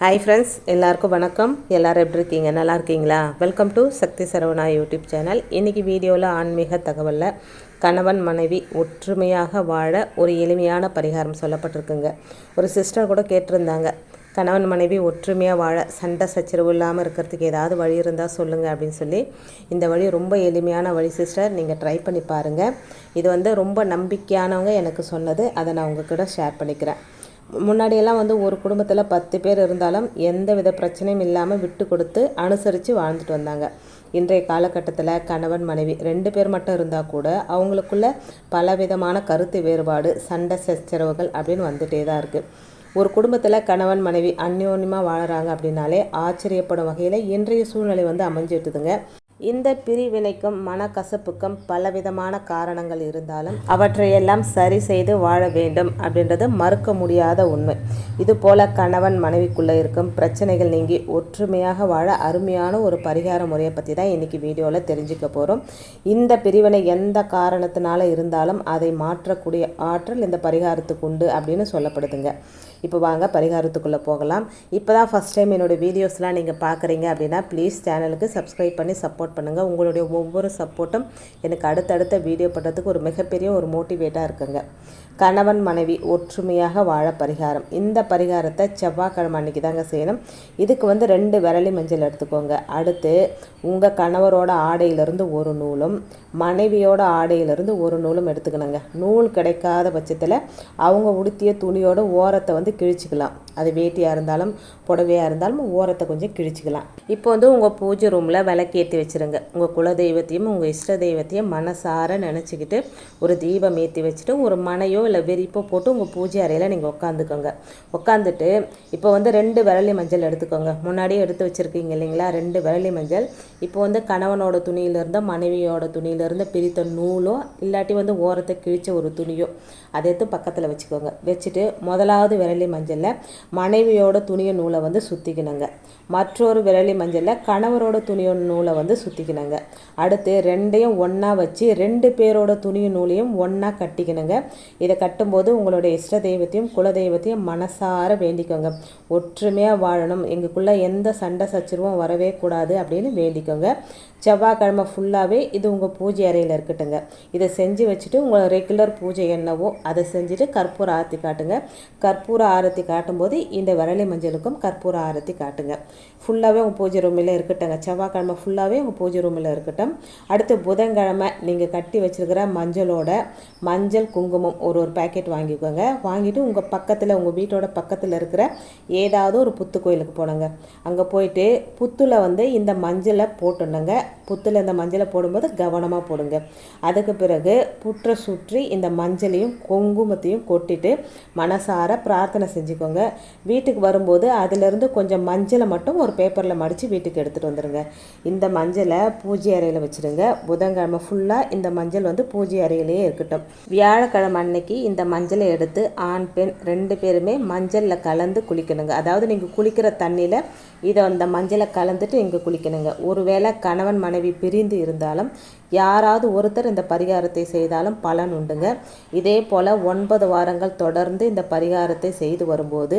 Hi friends எல்லாருக்கும் வணக்கம். எல்லாரும் எப்படி இருக்கீங்க? நல்லா இருக்கீங்களா? Welcome to Sakthi Saravana YouTube channel. இன்றைக்கி வீடியோவில் ஆன்மீக தகவலில் கணவன் மனைவி ஒற்றுமையாக வாழ ஒரு எளிமையான பரிகாரம் சொல்லப்பட்டிருக்குங்க. ஒரு சிஸ்டர் கூட கேட்டிருந்தாங்க கணவன் மனைவி ஒற்றுமையாக வாழ சண்டை சச்சரவு இல்லாமல் இருக்கிறதுக்கு ஏதாவது வழி இருந்தால் சொல்லுங்கள் அப்படின்னு சொல்லி. இந்த வழி ரொம்ப எளிமையான வழி சிஸ்டர் நீங்கள் ட்ரை பண்ணி பாருங்கள் இது வந்து ரொம்ப நம்பிக்கையானவங்க எனக்கு சொன்னது. அதை நான் உங்ககிட்ட ஷேர் பண்ணிக்கிறேன். முன்னாடியெல்லாம் வந்து ஒரு குடும்பத்தில் பத்து பேர் இருந்தாலும் எந்த வித பிரச்சனையும் இல்லாமல் விட்டு கொடுத்து அனுசரித்து வாழ்ந்துட்டு வந்தாங்க. இன்றைய காலகட்டத்தில் கணவன் மனைவி ரெண்டு பேர் மட்டும் இருந்தால் கூட அவங்களுக்குள்ள பலவிதமான கருத்து வேறுபாடு சண்டை சச்சரவுகள் அப்படின்னு வந்துட்டே தான் இருக்குது ஒரு குடும்பத்தில் கணவன் மனைவி அந்யோன்யமாக வாழறாங்க அப்படின்னாலே ஆச்சரியப்படும் வகையில் இன்றைய சூழ்நிலை வந்து அமைஞ்சிட்டுதுங்க. இந்த பிரிவினைக்கும் மனக்கசப்புக்கும் பலவிதமான காரணங்கள் இருந்தாலும் அவற்றையெல்லாம் சரி செய்து வாழ வேண்டும் அப்படின்றது மறுக்க முடியாத உண்மை. இதுபோல கணவன் மனைவிக்குள்ளே இருக்கும் பிரச்சனைகள் நீங்கி ஒற்றுமையாக வாழ அருமையான ஒரு பரிகார முறையை பற்றி தான் இன்றைக்கி வீடியோவில் தெரிஞ்சுக்க போகிறோம் இந்த பிரிவினை எந்த காரணத்தினால இருந்தாலும் அதை மாற்றக்கூடிய ஆற்றல் இந்த பரிகாரத்துக்கு உண்டு அப்படின்னு சொல்லப்படுதுங்க. இப்போ வாங்க பரிகாரத்துக்குள்ளே போகலாம். இப்போ தான் ஃபஸ்ட் டைம் என்னோடய வீடியோஸ்லாம் நீங்கள் பார்க்குறீங்க அப்படின்னா ப்ளீஸ் சேனலுக்கு சப்ஸ்கிரைப் பண்ணி சப்போர்ட் பண்ணுங்கள் உங்களுடைய ஒவ்வொரு சப்போர்ட்டும் எனக்கு அடுத்தடுத்த வீடியோ பண்ணுறதுக்கு ஒரு மிகப்பெரிய ஒரு மோட்டிவேட்டாக இருக்குங்க. கணவன் மனைவி ஒற்றுமையாக வாழ பரிகாரம். இந்த பரிகாரத்தை செவ்வாய்க்கிழமை அன்றைக்கி தாங்க செய்யணும். இதுக்கு வந்து ரெண்டு விரலி மஞ்சள் எடுத்துக்கோங்க. அடுத்து உங்கள் கணவரோட ஆடையிலிருந்து ஒரு நூலும் மனைவியோட ஆடையிலிருந்து ஒரு நூலும் எடுத்துக்கணுங்க. நூல் கிடைக்காத பட்சத்தில் அவங்க உடுத்திய துணியோட ஓரத்தை வந்து கிழிச்சிக்கலாம். அது வேட்டியாக இருந்தாலும் புடவையாக இருந்தாலும் ஓரத்தை கொஞ்சம் கிழிச்சிக்கலாம். இப்போ வந்து உங்கள் பூஜை ரூமில் விளக்கேற்றி வச்சுருங்க. உங்கள் குல தெய்வத்தையும் உங்கள் இஷ்ட தெய்வத்தையும் மனசார நினச்சிக்கிட்டு ஒரு தீபம் ஏற்றி வச்சுட்டு ஒரு மனையோ இல்லை வெறிப்போ போட்டு உங்கள் பூஜை அறையில் நீங்கள் உட்காந்துக்கோங்க உட்காந்துட்டு இப்போ வந்து ரெண்டு விரலி மஞ்சள் எடுத்துக்கோங்க. முன்னாடியே எடுத்து வச்சுருக்கீங்க இல்லைங்களா? ரெண்டு விரலி மஞ்சள். இப்போ வந்து கணவனோட துணியிலேருந்து மனைவியோட துணியிலேருந்து பிரித்த நூலோ இல்லாட்டி வந்து ஓரத்தை கிழிச்ச ஒரு துணியோ அதை எடுத்து பக்கத்தில் வச்சுக்கோங்க. வச்சுட்டு முதலாவது விரலி மஞ்சளில் மனைவியோட துணிய நூலை வந்து சுற்றிக்கணுங்க மற்றொரு விரலி மஞ்சளில் கணவரோட துணிய நூலை வந்து சுற்றிக்கணுங்க அடுத்து ரெண்டையும் ஒன்றா வச்சு ரெண்டு பேரோட துணிய நூலையும் ஒன்றா கட்டிக்கணுங்க இதை கட்டும்போது உங்களுடைய இஷ்ட தெய்வத்தையும் குல தெய்வத்தையும் மனசார வேண்டிக்கோங்க. ஒற்றுமையாக வாழணும். எங்களுக்குள்ளே எந்த சண்டை சச்சரவும் வரவே கூடாது அப்படின்னு வேண்டிக்கோங்க. செவ்வாய்க்கிழமை ஃபுல்லாகவே இது உங்கள் பூஜை அறையில் இருக்கட்டுங்க. இதை செஞ்சு வச்சுட்டு உங்கள் ரெகுலர் பூஜை என்னவோ அதை செஞ்சுட்டு கற்பூர ஆரத்தி காட்டுங்க. கற்பூர ஆரத்தி காட்டும்போது இந்த விரலி மஞ்சளுக்கும் கற்பூர ஆரத்தி காட்டுங்க. ஃபுல்லாகவே உங்கள் பூஜை ரூமில் இருக்கட்டுங்க செவ்வாய்க்கிழமை ஃபுல்லாகவே உங்கள் பூஜை ரூமில் இருக்கட்டும். அடுத்து புதன்கிழமை நீங்கள் கட்டி வச்சுருக்கிற மஞ்சளோட மஞ்சள் குங்குமம் ஒரு ஒரு பேக்கெட் வாங்கிக்கோங்க. வாங்கிட்டு உங்கள் பக்கத்தில் உங்கள் வீட்டோட பக்கத்தில் இருக்கிற ஏதாவது ஒரு புத்து கோயிலுக்கு போனோங்க அங்கே போயிட்டு புத்தில் வந்து இந்த மஞ்சளை போட்டுணுங்க. புத்தில் இந்த மஞ்சளை போடும்போது கவனமாக போடுங்க. அதுக்கு பிறகு புற்றை சுற்றி இந்த மஞ்சளையும் குங்குமத்தையும் கொட்டிட்டு மனசார பிரார்த்தனை செஞ்சுக்கோங்க. வீட்டுக்கு வரும்போது அதிலிருந்து கொஞ்சம் மஞ்சளை மட்டும் ஒரு பேப்பரில் மடித்து வீட்டுக்கு எடுத்துகிட்டு வந்துடுங்க இந்த மஞ்சளை பூஜை அறையில் வச்சுருங்க. புதன்கிழமை ஃபுல்லாக இந்த மஞ்சள் வந்து பூஜை அறையிலேயே இருக்கட்டும். வியாழக்கிழமை அன்னைக்கு இந்த மஞ்சளை எடுத்து ஆண் பெண் ரெண்டு பேருமே மஞ்சளில் கலந்து குளிக்கணுங்க. அதாவது நீங்கள் குளிக்கிற தண்ணியில் இதை அந்த மஞ்சளை கலந்துட்டு இங்கே குளிக்கணுங்க. ஒருவேளை கணவன் மனைவி பிரிந்து இருந்தாலும் யாராவது ஒருத்தர் இந்த பரிகாரத்தை செய்தாலும் பலன் உண்டுங்க. இதே போல் ஒன்பது வாரங்கள் தொடர்ந்து இந்த பரிகாரத்தை செய்து வரும்போது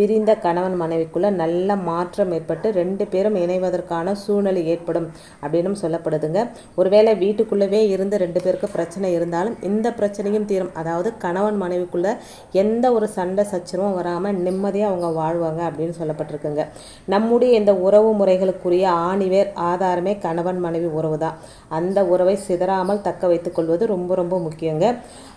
பிரிந்த கணவன் மனைவிக்குள்ளே நல்ல மாற்றம் ஏற்பட்டு ரெண்டு பேரும் இணைவதற்கான சூழ்நிலை ஏற்படும் அப்படின்னு சொல்லப்படுதுங்க. ஒருவேளை வீட்டுக்குள்ளவே இருந்து ரெண்டு பேருக்கு பிரச்சனை இருந்தாலும் இந்த பிரச்சனையும் தீரும். அதாவது கணவன் மனைவிக்குள்ளே எந்த ஒரு சண்டை சச்சரவும் வராமல் நிம்மதியாக அவங்க வாழ்வாங்க அப்படின்னு சொல்லப்பட்டிருக்குங்க. நம்முடைய இந்த உறவு முறைகளுக்குரிய ஆணிவேர் ஆதாரமே கணவன் மனைவி உறவு தான் அந்த உறவை சிதறாமல் தக்க வைத்துக் கொள்வது ரொம்ப ரொம்ப முக்கியங்க.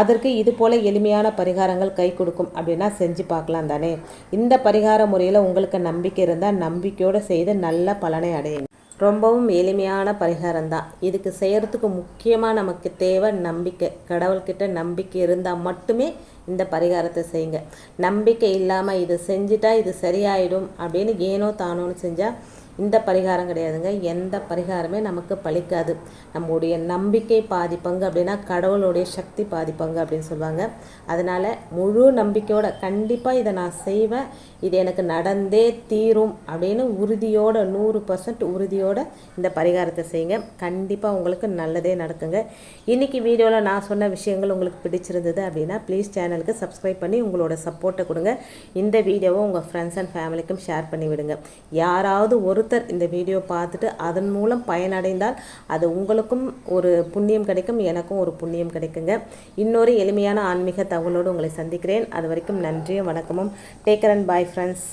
அதற்கு இது போல எளிமையான பரிகாரங்கள் கை கொடுக்கும் அப்படின்னா செஞ்சு பார்க்கலாம் தானே. இந்த இந்த பரிகார முறையில் உங்களுக்கு நம்பிக்கை இருந்தால் நம்பிக்கையோடு செய்து நல்ல பலனை அடையுங்க. ரொம்பவும் எளிமையான பரிகாரம் தான் இதுக்கு செய்கிறதுக்கு முக்கியமாக நமக்கு தேவை நம்பிக்கை. கடவுள்கிட்ட நம்பிக்கை இருந்தால் மட்டுமே இந்த பரிகாரத்தை செய்யுங்க. நம்பிக்கை இல்லாமல் இது செஞ்சுட்டா இது சரியாயிடும் அப்படின்னு ஏனோ தானோன்னு செஞ்சால் இந்த பரிகாரம் கிடையாதுங்க. எந்த பரிகாரமே நமக்கு பழிக்காது. நம்முடைய நம்பிக்கை பாதிப்பங்கு அப்படின்னா கடவுளுடைய சக்தி பாதிப்பங்கு அப்படின்னு சொல்லுவாங்க. அதனால் முழு நம்பிக்கையோட கண்டிப்பாக இதை நான் செய்வேன். இது எனக்கு நடந்தே தீரும் அப்படின்னு உறுதியோட நூறு பர்சன்ட் உறுதியோட இந்த பரிகாரத்தை செய்யுங்க. கண்டிப்பாக உங்களுக்கு நல்லதே நடக்குங்க. இன்றைக்கி வீடியோவில் நான் சொன்ன விஷயங்கள் உங்களுக்கு பிடிச்சிருந்தது அப்படின்னா ப்ளீஸ் சேனலுக்கு சப்ஸ்கிரைப் பண்ணி உங்களோட சப்போர்ட்டை கொடுங்க. இந்த வீடியோவை உங்கள் ஃப்ரெண்ட்ஸ் அண்ட் ஃபேமிலிக்கும் ஷேர் பண்ணி விடுங்க. யாராவது ஒருத்தர் இந்த வீடியோ பார்த்துட்டு அதன் மூலம் பயனடைந்தால் அது உங்களுக்கும் ஒரு புண்ணியம் கிடைக்கும் எனக்கும் ஒரு புண்ணியம் கிடைக்குங்க. இன்னொரு எளிமையான ஆன்மீக தகவலோடு உங்களை சந்திக்கிறேன். அது வரைக்கும் நன்றியும் வணக்கமும். Taker and bye friends